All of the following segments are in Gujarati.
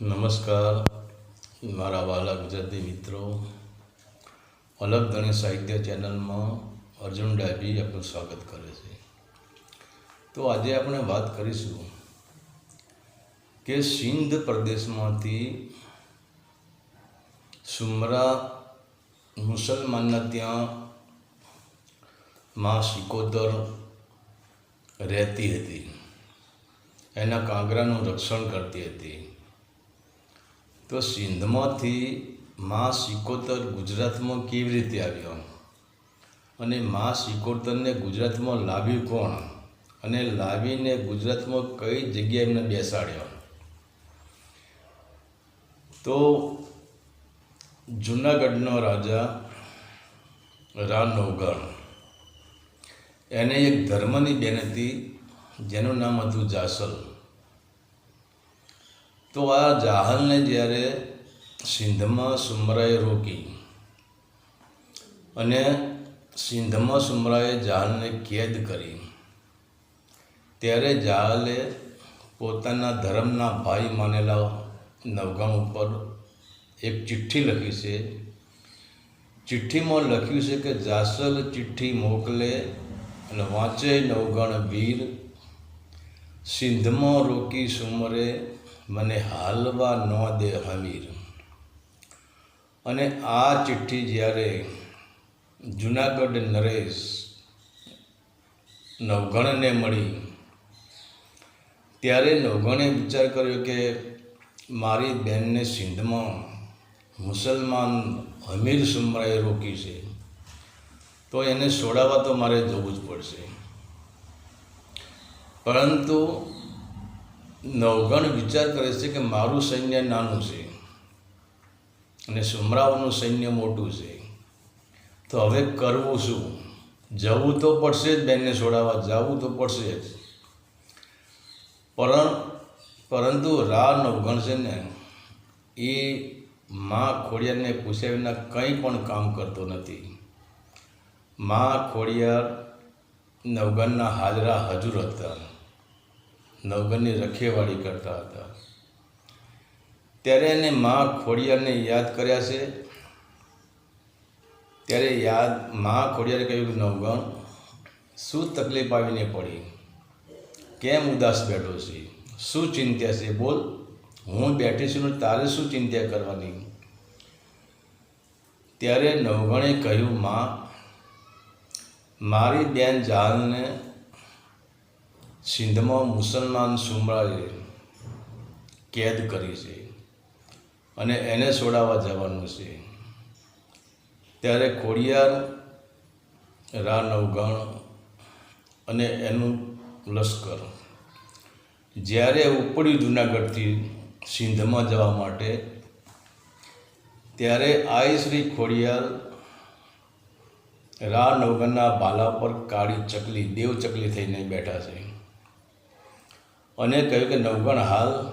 નમસ્કાર. મારા વાલા ગુજરાતી મિત્રો, અલગ ધણી સાહિત્ય ચેનલમાં અર્જુન ડાયબી આપનું સ્વાગત કરે છે. તો આજે આપણે વાત કરીશું કે સિંધ પ્રદેશમાંથી સુમરા મુસલમાનના ત્યાં માં સિકોતર રહેતી હતી. એના કાંગરાનું રક્ષણ કરતી હતી. તો સિંધમાંથી મા સિકોતર ગુજરાતમાં કેવી રીતે આવ્યો? અને મા સિકોતરને ગુજરાતમાં લાવ્યું કોણ? અને લાવીને ગુજરાતમાં કઈ જગ્યાએ એમને બેસાડ્યો? તો જૂનાગઢનો રાજા રાનવગણ એને એક ધર્મની બેન હતી, જેનું નામ હતું જાસલ. તો આ જાહલને જ્યારે સિંધમાં સુમરાએ રોકી અને સિંધમાં સુમરાએ જાહલને કેદ કરી, ત્યારે જાહલે પોતાના ધર્મના ભાઈ માનેલા નવગામ ઉપર એક ચિઠ્ઠી લખી છે. ચિઠ્ઠીમાં લખ્યું છે કે, જાસલ ચિઠ્ઠી મોકલે અને વાંચે નવગણ વીર. સિંધમાં રોકી સુમરે મને હાલવા ન દે હમીર. અને આ ચિઠ્ઠી જ્યારે જુનાગઢ નરેશ નવગણને મળી, ત્યારે નવગણે વિચાર કર્યો કે મારી બહેનને સિંધમાં મુસલમાન હમીર સુમરાએ રોકી છે. તો એને છોડાવવા તો મારે જવું જ પડશે. પરંતુ નવગણ વિચાર કરે છે કે મારું સૈન્ય નાનું છે અને સુમરાઓનું સૈન્ય મોટું છે. તો હવે કરવું શું? જવું તો પડશે જ બેનને છોડાવવા, જવું તો પડશે જ. પર પરંતુ રા નવગણ છે ને, એ મા ખોડિયારને પૂછ્યા વિના કંઈ પણ કામ કરતો નથી. મા ખોડિયાર નવગણના હાજરા હજુર હતા નવગણની રખેવાળી કરતા હતા. ત્યારે એને મા ખોડિયારને યાદ કર્યા છે. ત્યારે યાદ, મા ખોડિયારે કહ્યું નવગણ, શું તકલીફ આવીને પડી? કેમ ઉદાસ બેઠો છે? શું ચિંતા છે? બોલ, હું બેઠી છું તારે શું ચિંતા કરવાની? ત્યારે નવગણે કહ્યું, માં, મારી બેન જાનને સિંધમાં મુસલમાન સુમરાએ કેદ કરી છે અને એને છોડાવવા જવાનું છે. ત્યારે ખોડિયાર રા નવગણ અને એનું લશ્કર. જ્યારે ઉપડ્યું જુનાગઢથી સિંધમાં જવા માટે, ત્યારે આઈ શ્રી ખોડિયાર રા નવગણના ભાલા પર કાળી ચકલી, દેવ ચકલી થઈને બેઠા છે. અને કહ્યું કે, નવગણ, હાલ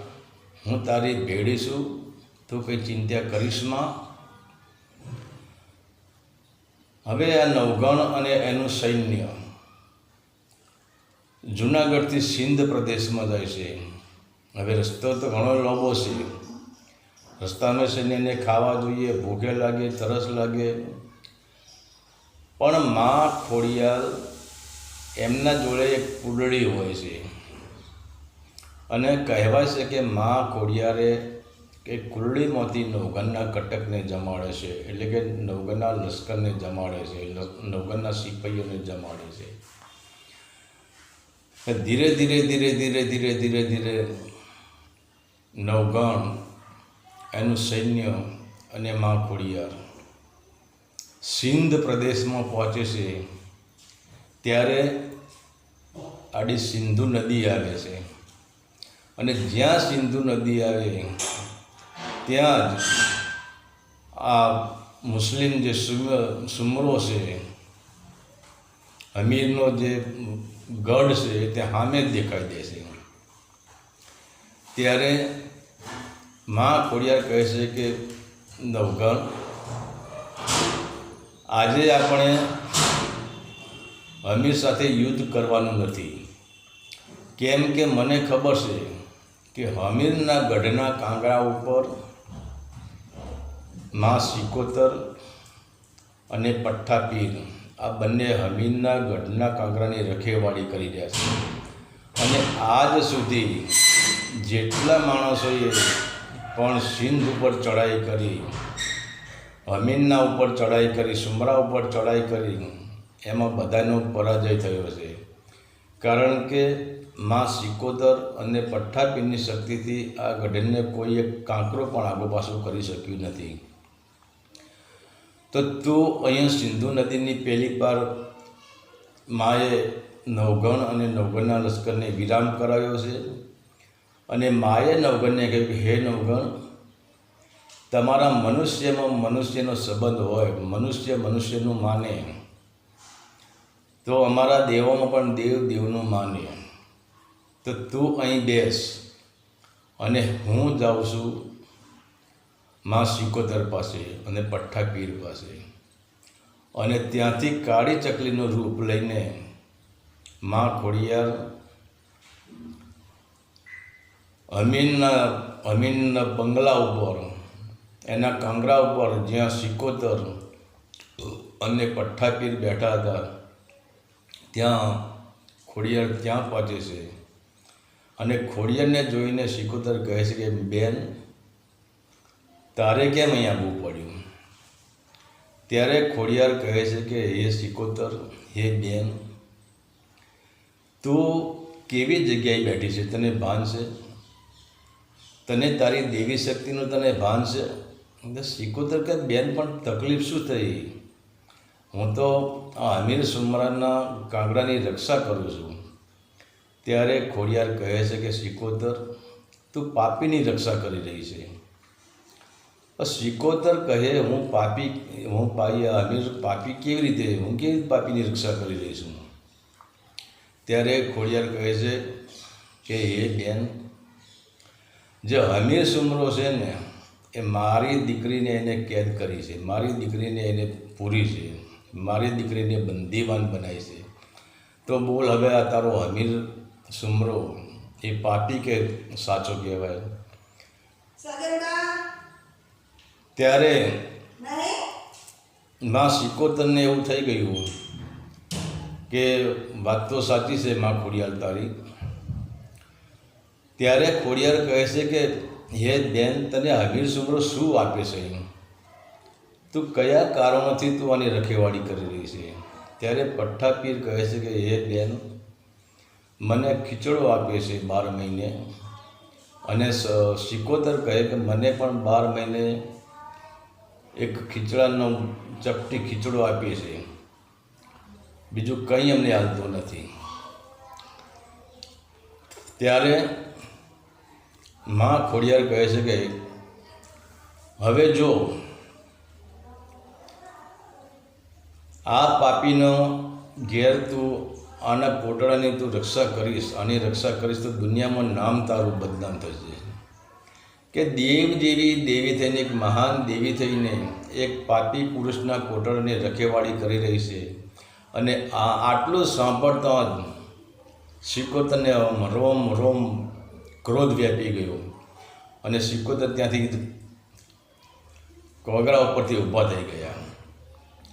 હું તારી ભેડી છું, તું કંઈ ચિંતા કરીશમાં. હવે આ નવગણ અને એનું સૈન્ય જુનાગઢથી સિંધ પ્રદેશમાં જાય છે. હવે રસ્તો તો ઘણો લાંબો છે. રસ્તામાં સૈન્યને ખાવા જોઈએ, ભૂખે લાગે, તરસ લાગે. પણ માં ખોડિયાલ એમના જોડે એક કુંડળી હોય છે. અને કહેવાય છે કે મા ખોડિયારે કે કુરડીમાંથી નવગનના કટકને જમાડે છે, એટલે કે નવગનના લશ્કરને જમાડે છે નવગનના સિપાહીઓને જમાડે છે. ધીરે ધીરે ધીરે ધીરે ધીરે ધીરે ધીરે નવગણ એનું સૈન્ય અને મા ખોડિયાર સિંધ પ્રદેશમાં પહોંચે છે, ત્યારે આડી સિંધુ નદી આવે છે. અને જ્યાં સિંધુ નદી આવે, ત્યાં જ આ મુસ્લિમ જે સુમરો છે, અમીરનો જે ગઢ છે તે સામે જ દેખાઈ દે છે. ત્યારે મા ખોડિયાર કહે છે કે નવગણ આજે આપણે અમીર સાથે યુદ્ધ કરવાનું નથી. કેમ કે મને ખબર છે કે હમીરના ગઢના કાંગરા ઉપરમાં સિકોતર અને પઠ્ઠા પીર આ બંને હમીરના ગઢના કાંગરાની રખેવાળી કરી રહ્યા છે. અને આજ સુધી જેટલા માણસોએ પણ સિંધ ઉપર ચડાઈ કરી, હમીરના ઉપર ચડાઈ કરી, સુમરા ઉપર ચડાઈ કરી, એમાં બધાનો પરાજય થયો છે. કારણ કે માં સિકોદર અને પઠ્ઠાપીરની શક્તિથી આ ગઢને કોઈ એક કાંકરો પણ આગો પાછો કરી શક્યું નથી. તો તું અહીંયા સિંધુ નદીની પહેલી પાર માએ નવગણ અને નવગણના લશ્કરને વિરામ કરાવ્યો છે અને માએ નવગણને કહ્યું કે, હે નવગણ, તમારા મનુષ્યમાં મનુષ્યનો સંબંધ હોય, મનુષ્ય મનુષ્યનું માને. તો અમારા દેવોમાં પણ દેવ દેવનું માને. તો તું અહીં બેસ અને હું જાઉં છું માં સિકોતર પાસે અને પઠ્ઠા પીર પાસે. અને ત્યાંથી કાળી ચકલીનું રૂપ લઈને માં ખોડિયાર અમીનના અમીનના બંગલા ઉપર, એના કાંગરા ઉપર જ્યાં સિકોતર અને પઠ્ઠા પીર બેઠા હતા, ત્યાં ખોડિયાર ત્યાં પહોંચે છે. અને ખોડિયારને જોઈને સિકોતર કહે છે કે, બેન, તારે કેમ અહીં આવવું પડ્યું? ત્યારે ખોડિયાર કહે છે કે, હે સિકોતર હે બેન, તું કેવી જગ્યાએ બેઠી છે? તને ભાન છે? તને તારી દેવી શક્તિનું તને ભાન છે? એટલે સિકોતર કે બેન, પણ તકલીફ શું થઈ? હું તો આ અમીર સુમરાના કાંગડાની રક્ષા કરું છું. ત્યારે ખોડિયાર કહે છે કે સિકોતર તું પાપીની રક્ષા કરી રહી છે. સિકોતર કહે, હું પાપી, હું અમીર પાપી કેવી રીતે, હું કેવી પાપીની રક્ષા કરી રહી છું? ત્યારે ખોડિયાર કહે છે કે એ બેન, જે હમીર સુમરો છે ને, એ મારી દીકરીને એને કેદ કરી છે. મારી દીકરીને એને પૂરી છે. મારી દીકરીને બંદીવાન બનાવી છે. તો બોલ, હવે આ તારો હમીર સુમરો એ પાપી કે સાચો કહેવાય ત્યારે માં સિકોતરને એવું થઈ ગયું કે વાત તો સાચી છે માં ખોડિયાર તારી ત્યારે ખોડિયાર કહે છે કે હે બેન તને હમીર સુમરો શું આપે છે તું કયા કારણોથી તું આની રખેવાળી કરી રહી છે ત્યારે પઠ્ઠા પીર કહે છે કે હે બેન મને ખીચડો આપે છે બાર મહિને. અને સિકોતર કહે કે મને પણ બાર મહિને એક ખીચડાનો ચપટી ખીચડો આપીએ છે. બીજું કંઈ અમને હાલતું નથી. ત્યારે મા ખોડિયાર કહે છે કે, હવે જો આ પાપીનો ઘેર તું આના પોટળાની તું રક્ષા કરીશ, આની રક્ષા કરીશ તો દુનિયામાં નામ તારું બદનામ થશે કે દેવ જેવી દેવી થઈને, એક મહાન દેવી થઈને, એક પાપી પુરુષના કોટળને રખેવાળી કરી રહી છે. અને આ આટલું સાંભળતા જ શિકોતરને રોમ રોમ ક્રોધ વ્યાપી ગયો. અને શિકોતર ત્યાંથી કોગરા ઉપરથી ઊભા થઈ ગયા.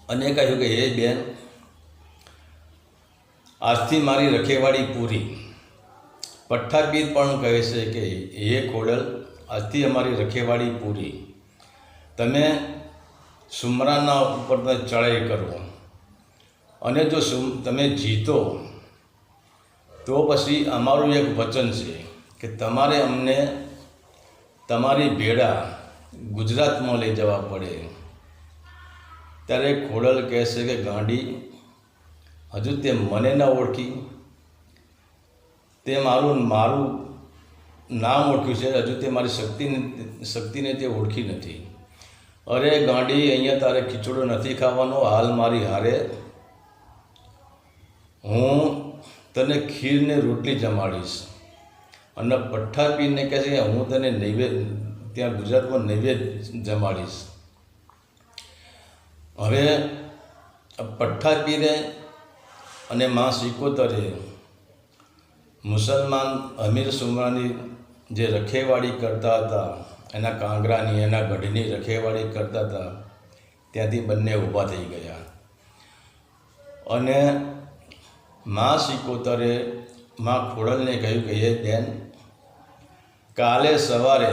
અને કહ્યું કે, હે બેન આજથી મારી રખેવાળી પૂરી. પઠ્ઠાપીર પણ કહે છે કે, હે ખોડલ, આજથી અમારી રખેવાળી પૂરી. તમે સુમરાના ઉપર ચડાઈ કરો. અને જો સુમ, તમે જીતો, તો પછી અમારું એક વચન છે કે તમારે અમને તમારી ભેળા ગુજરાતમાં લઈ જવા પડે. ત્યારે ખોડલ કહે છે કે, ગાંડી હજુ તે મને ન ઓળખી. તે મારું મારું નામ ઓળખ્યું છે. હજુ તે મારી શક્તિને શક્તિને તે ઓળખી નથી. અરે ગાંડી, અહીંયા તારે ખીચડો નથી ખાવાનો. હાલ મારી હારે હું તને ખીરને રોટલી જમાડીશ. અને પઠ્ઠા પીને કહે છે હું તને નૈવેદ ત્યાં ગુજરાતમાં નૈવેદ જમાડીશ. હવે પઠ્ઠા પીરે અને મા સિકોતરે મુસલમાન અમીર સુમરાની જે રખેવાળી કરતા હતા, એના કાંગરાની, એના ગઢની રખેવાળી કરતા હતા, ત્યાંથી બંને ઊભા થઈ ગયા. અને મા સિકોતરે માં ખોડલને કહ્યું કે હે બેન, કાલે સવારે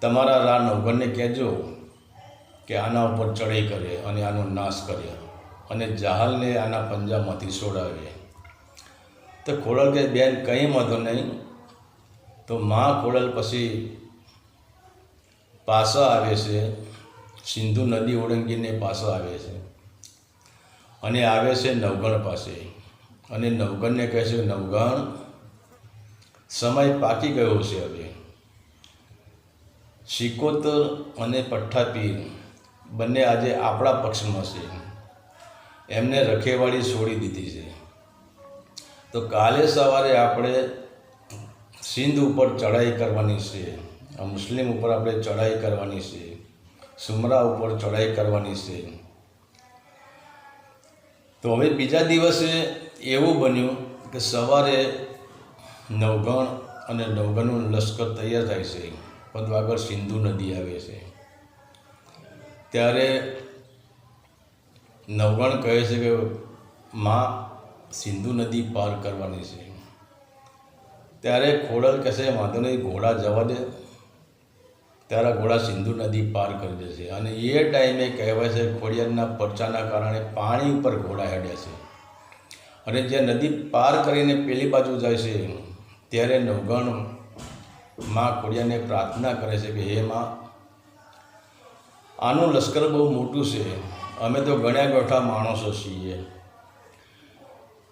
તમારા રા નવઘરને કહેજો કે આના ઉપર ચડાઈ કરે અને આનો નાશ કરે. અને જહાલને આના પંજામાંથી છોડાવે તો ખોડલ કે, બેન, કંઈ વાંધો નહીં. તો મા ખોડલ પછી પાછા આવે છે. સિંધુ નદી ઓળંગીને પાછા આવે છે. અને આવે છે નવગણ પાસે. અને નવગણને કહે છે નવગણ સમય પાકી ગયો છે હવે. સિકોતર અને પઠ્ઠાપીર બંને આજે આપણા પક્ષમાં છે. એમને રખેવાળી છોડી દીધી છે. તો કાલે સવારે આપણે સિંધ ઉપર ચઢાઈ કરવાની છે મુસ્લિમ ઉપર આપણે ચઢાઈ કરવાની છે, સુમરા ઉપર ચઢાઈ કરવાની છે. તો હવે બીજા દિવસે એવું બન્યું કે સવારે નવગણ અને નવગણનું લશ્કર તૈયાર થાય છે. બધું સિંધુ નદી આવે છે. ત્યારે નવગણ કહે છે કે માં સિંધુ નદી પાર કરવાની છે. ત્યારે ખોડલ કહેશે વાંધો નહીં, ઘોડા જવા દે. ત્યારે ઘોડા સિંધુ નદી પાર કરી દેશે અને એ ટાઈમે કહેવાય છે, ખોડિયારના પરચાના કારણે પાણી ઉપર ઘોડા હેડ્યા છે. અને જે નદી પાર કરીને પેલી બાજુ જાય છે, ત્યારે નવગણમાં ખોડિયાને પ્રાર્થના કરે છે કે, હે માં, આનું લશ્કર બહુ મોટું છે. અમે તો ગણ્યા ગોઠા માણસો છીએ.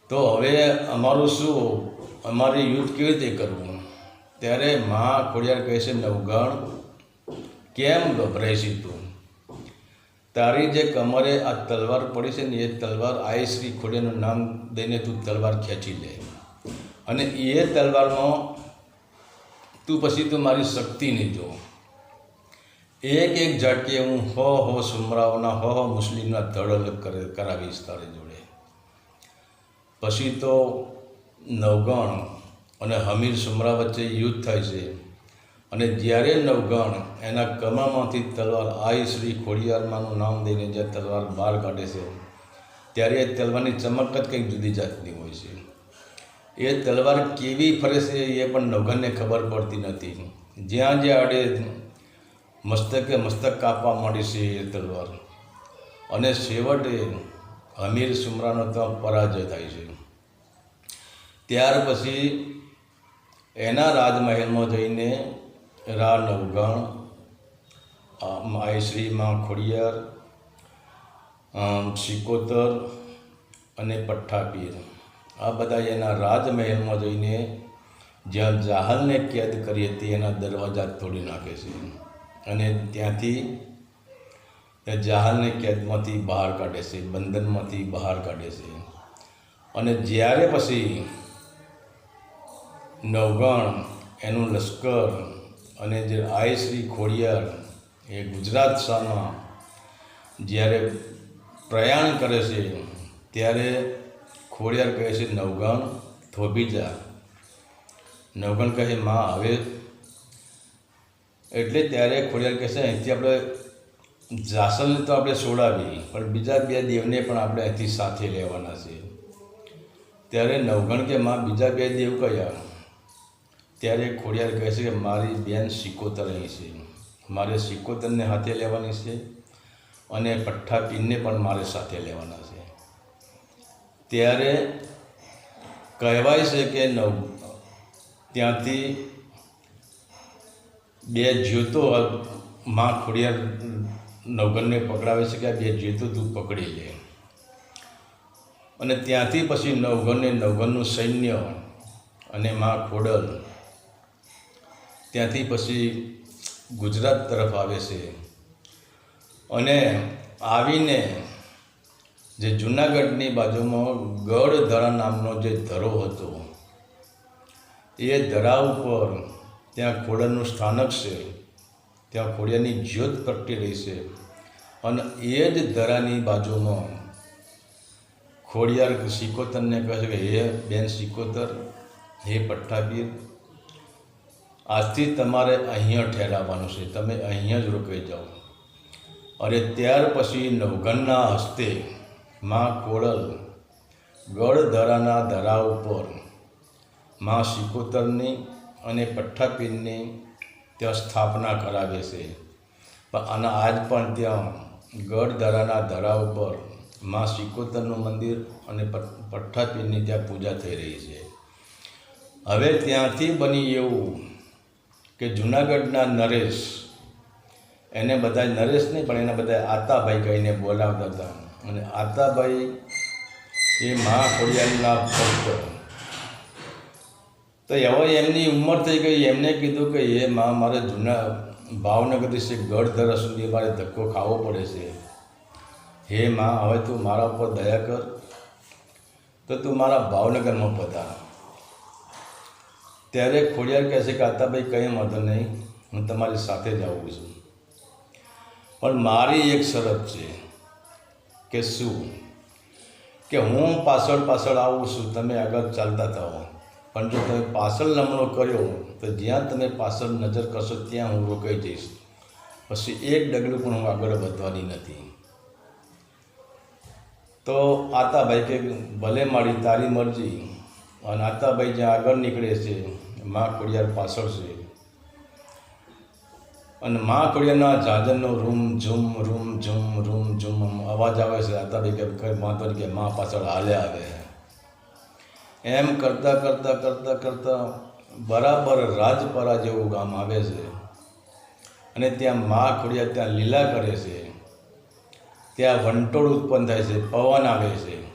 તો હવે અમારું શું? અમારે યુદ્ધ કેવી રીતે કરવું? ત્યારે મા ખોડિયાર કહે છે, નવગણ, કેમ ગભરાય છે તું? તારી જે કમરે આ તલવાર પડી છે ને, એ તલવાર આઈ શ્રી ખોડિયાનું નામ દઈને તું તલવાર ખેંચી લે. અને એ તલવારમાં તું પછી તું મારી શક્તિને જો. એક એક ઝાટકે હું હો હો સુમરાઓના હો હો મુસ્લિમના ધડ અલગ કરે કરાવીશ તારી જોડે. પછી તો નવગણ અને હમીર સુમરા વચ્ચે યુદ્ધ થાય છે. અને જ્યારે નવગણ એના કમામાંથી તલવાર આઈ શ્રી ખોડિયારમાંનું નામ દઈને જે તલવાર બહાર કાઢે છે, ત્યારે એ તલવારની ચમક જ કંઈક જુદી જાતની હોય છે. એ તલવાર કેવી ફરે છે એ પણ નવગણને ખબર પડતી નથી. જ્યાં જ્યાં આડે મસ્તકે મસ્તક કાપવા માંડી છે એ તલવાર. અને છેવટે અમીર સુમરાનો તો પરાજય થાય છે. ત્યાર પછી એના રાજમહેલમાં જઈને રા નવગણ માયશ્રી માં ખોડિયાર સિકોતર અને પઠ્ઠાપીર. આ બધા એના રાજમહેલમાં જઈને જ્યાં જાહલને કેદ કરી હતી એના દરવાજા તોડી નાખે છે. અને ત્યાંથી એ જહાલને કેદમાંથી બહાર કાઢે છે, બંધનમાંથી બહાર કાઢે છે. અને જ્યારે પછી નવગણ એનું લશ્કર અને જે આયશ્રી ખોડિયાર એ ગુજરાત શાહમાં જ્યારે પ્રયાણ કરે છે, ત્યારે ખોડિયાર કહે છે નવગણ થોભી જા. નવગણ કહે, માં, હવે એટલે ત્યારે ખોડિયાર કહે છે, અહીંથી આપણે જાસલને તો આપણે છોડાવી પણ બીજા બે દેવને પણ આપણે અહીંથી સાથે લેવાના છે. ત્યારે નવગણ કે માં બીજા બે દેવ કયા? ત્યારે ખોડિયાર કહે છે કે, મારી બેન સિકોતર અહીં છે. મારે સિકોતરને હાથે લેવાની છે અને પઠ્ઠા પીનને પણ મારે સાથે લેવાના છે. ત્યારે કહેવાય છે કે નવ, ત્યાંથી બે જ્યોતો માં ખોડિયાર નવગનને પકડાવે છે કે આ બે જ્યોતો તું પકડી લે. અને ત્યાંથી પછી નવગણને નવગનનું સૈન્ય અને માં ખોડલ ત્યાંથી પછી ગુજરાત તરફ આવે છે. અને આવીને જે જુનાગઢની બાજુમાં ગઢધરા નામનો જે ધરો હતો, એ ધરા ઉપર ત્યાં ખોડલનું સ્થાનક છે. ત્યાં ખોડિયાની જ્યોત પ્રગટી રહી છે. અને એ જ ધરાની બાજુમાં ખોડિયાર સિકોતરને કહે છે કે, હે બેન સિકોતર હે પઠ્ઠાપીર આજથી તમારે અહીંયા ઠેરાવવાનું છે. તમે અહીંયા જ રોકાઈ જાઓ. અને ત્યાર પછી નવઘનના હસ્તે માં ખોડલ ગળધરાના ધરા ઉપરમાં શિકોતરની અને પઠ્ઠાપીરની ત્યાં સ્થાપના કરાવે છે. અને આજ પણ ત્યાં ગઢધરાના ધરા ઉપરમાં શિકોતરનું મંદિર અને પઠ્ઠાપીરની ત્યાં પૂજા થઈ રહી છે. હવે ત્યાંથી બની એવું કે જુનાગઢના નરેશ, એને બધા નરેશ નહીં, પણ એને બધા આતાભાઈ કહીને બોલાવતા હતા. અને આતાભાઈ એ મહા ખોડિયારના ભક્ત તો એવો એમની ઉંમર થઈ ગઈ, એમને કીધું કે, એ માં, મારે જૂના ભાવનગરથી છે ગઢધરા સુધી મારે ધક્કો ખાવો પડે છે. હે માં, હવે તું મારા ઉપર દયા કર. તો તું મારા ભાવનગરમાં પધાર. ત્યારે ખોડિયાર કહે છે કે આતાભાઈ કંઈ વાંધો નહીં, હું તમારી સાથે જ આવું છું. પણ મારી એક શરત છે કે શું? કે હું પાછળ પાછળ આવું છું, તમે આગળ ચાલતા થાઓ. પણ જો તમે પાછળ નમણો કર્યો તો જ્યાં તમે પાછળ નજર કરશો ત્યાં હું રોકાઈ જઈશ. પછી એક ડગલું પણ હું આગળ વધવાની નથી. તો આતાભાઈ કે ભલે મારી તારી મરજી, અને આતાભાઈ જ્યાં આગળ નીકળે છે, મા ખોડિયાર પાછળ છે. અને મા ખોડિયારના જાજરનો રૂમ ઝૂમ રૂમ ઝૂમ રૂમ ઝૂમ અવાજ આવે છે. આતાભાઈ કે કંઈ વાંધો નહીં મા પાછળ હાલે આવે. એમ કરતાં કરતાં કરતાં કરતાં બરાબર રાજપરા જેવું ગામ આવે છે. અને ત્યાં મા ખોડિયા ત્યાં લીલા કરે છે. ત્યાં વંટોળ ઉત્પન્ન થાય છે, પવન આવે છે.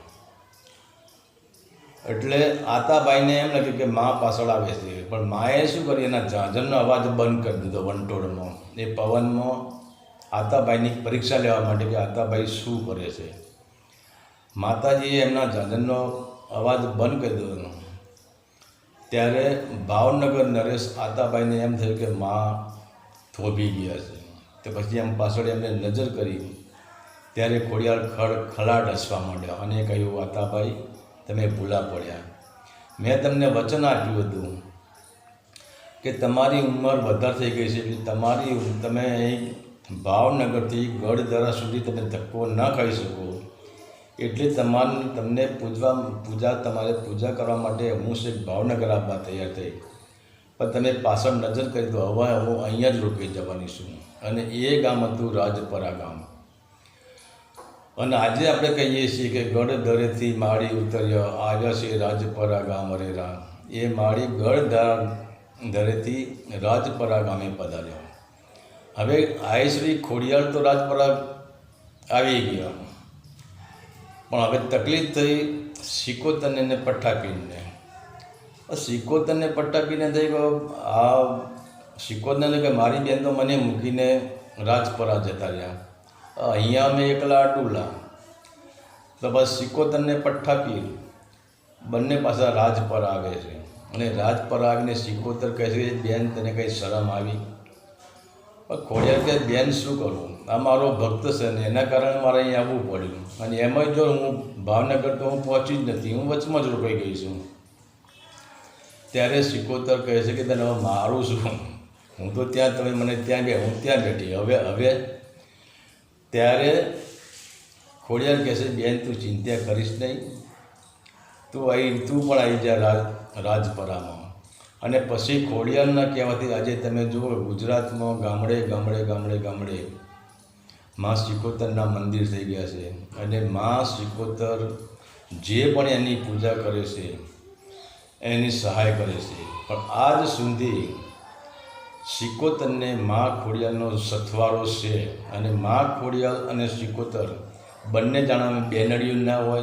એટલે આતાબાઈને એમ લાગ્યું કે મા પાછળ આવે છે. પણ માએ શું કર્યું? એના ઝાંઝરનો અવાજ બંધ કરી દીધો વંટોળનો એ પવનમાં આતાબાઈની પરીક્ષા લેવા માટે કે આતાબાઈ શું કરે છે? માતાજીએ એમના ઝાંઝરનો અવાજ બંધ કરી દીધો ત્યારે ભાવનગર નરેશ આતાબાઈને એમ થયું કે મા થોભી ગયા છે. તો પછી એમ પાછળ એમને નજર કરી. ત્યારે ખોડિયાર ખડ ખલાડ હસવા માંડ્યા અને કહ્યું આતાભાઈ તમે ભૂલા પડ્યા. મેં તમને વચન આપ્યું હતું કે તમારી ઉંમર વધારે થઈ ગઈ છે તમારી તમે ભાવનગરથી ગઢધરા સુધી તમે ધક્કો ન ખાઈ શકો. એટલે તમારે તમને પૂજવા, પૂજા, તમારે પૂજા કરવા માટે હું શ્રી ભાવનગર આપવા તૈયાર થઈ. પણ તમે પાછળ નજર કરી દો, હવે હું અહીંયા જ રોકાઈ જવાની છું. અને એ ગામ હતું રાજપરા ગામ. અને આજે આપણે કહીએ છીએ કે ગઢ દરેથી માળી ઉતર્યો, આવ્યા છે રાજપરા ગામ અરેરા. એ માળી ગઢ દરેથી રાજપરા ગામે પધાર્યો. હવે આય શ્રી ખોડિયાર તો રાજપરા આવી ગયા. પણ હવે તકલીફ થઈ સિકોતરને પટ્ટાપીને પઠ્ઠાપીને સિકોતરને પટ્ટાપીને થઈ ગયો. આ સિકોતરને કે મારી બેન તો મને મૂકીને રાજપરા જતા રહ્યા. અહીંયા અમે એકલા અટુલા તો બસ સિકોતરને પઠ્ઠાપી બંને પાછા રાજપરા આવે છે. અને રાજપરા આવીને સિકોતર કહે છે બેન, તને કંઈ શરમ આવી? ખોડિયાર કે, બેન, શું કરું? આ મારો ભક્ત છે ને એના કારણે મારે અહીં આવવું પડ્યું. અને એમાંય જો હું ભાવનગર તો હું પહોંચી જ નથી, હું વચમાં જ રોકાઈ ગઈ છું. ત્યારે સિકોતર કહે છે કે તને હવે મારું છું. હું તો ત્યાં, તમે મને ત્યાં ગયા હું ત્યાં બેઠી. હવે હવે ત્યારે ખોડિયાર કહે છે, બેન, તું ચિંતા કરીશ નહીં. તું આવી તું પણ આવી જા રાજ, રાજપરામાં. અને પછી ખોડિયારના કહેવાથી આજે તમે જુઓ, ગુજરાતમાં ગામડે ગામડે ગામડે ગામડે મા શિકોતરના મંદિર થઈ ગયા છે. અને મા શિકોતર જે પણ એની પૂજા કરે છે, એની સહાય કરે છે. પણ આજ સુધી શિકોતરને મા ખોડિયાલનો સથવારો છે અને મા ખોડિયાલ અને શિકોતર બંને જાણામાં બેનડિયું ના હોય,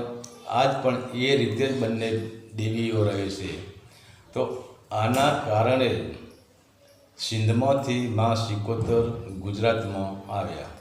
આજ પણ એ રીતે જ બંને દેવીઓ રહે છે. તો આના કારણે સિંધમાંથી મા શિકોતર ગુજરાતમાં આવ્યા.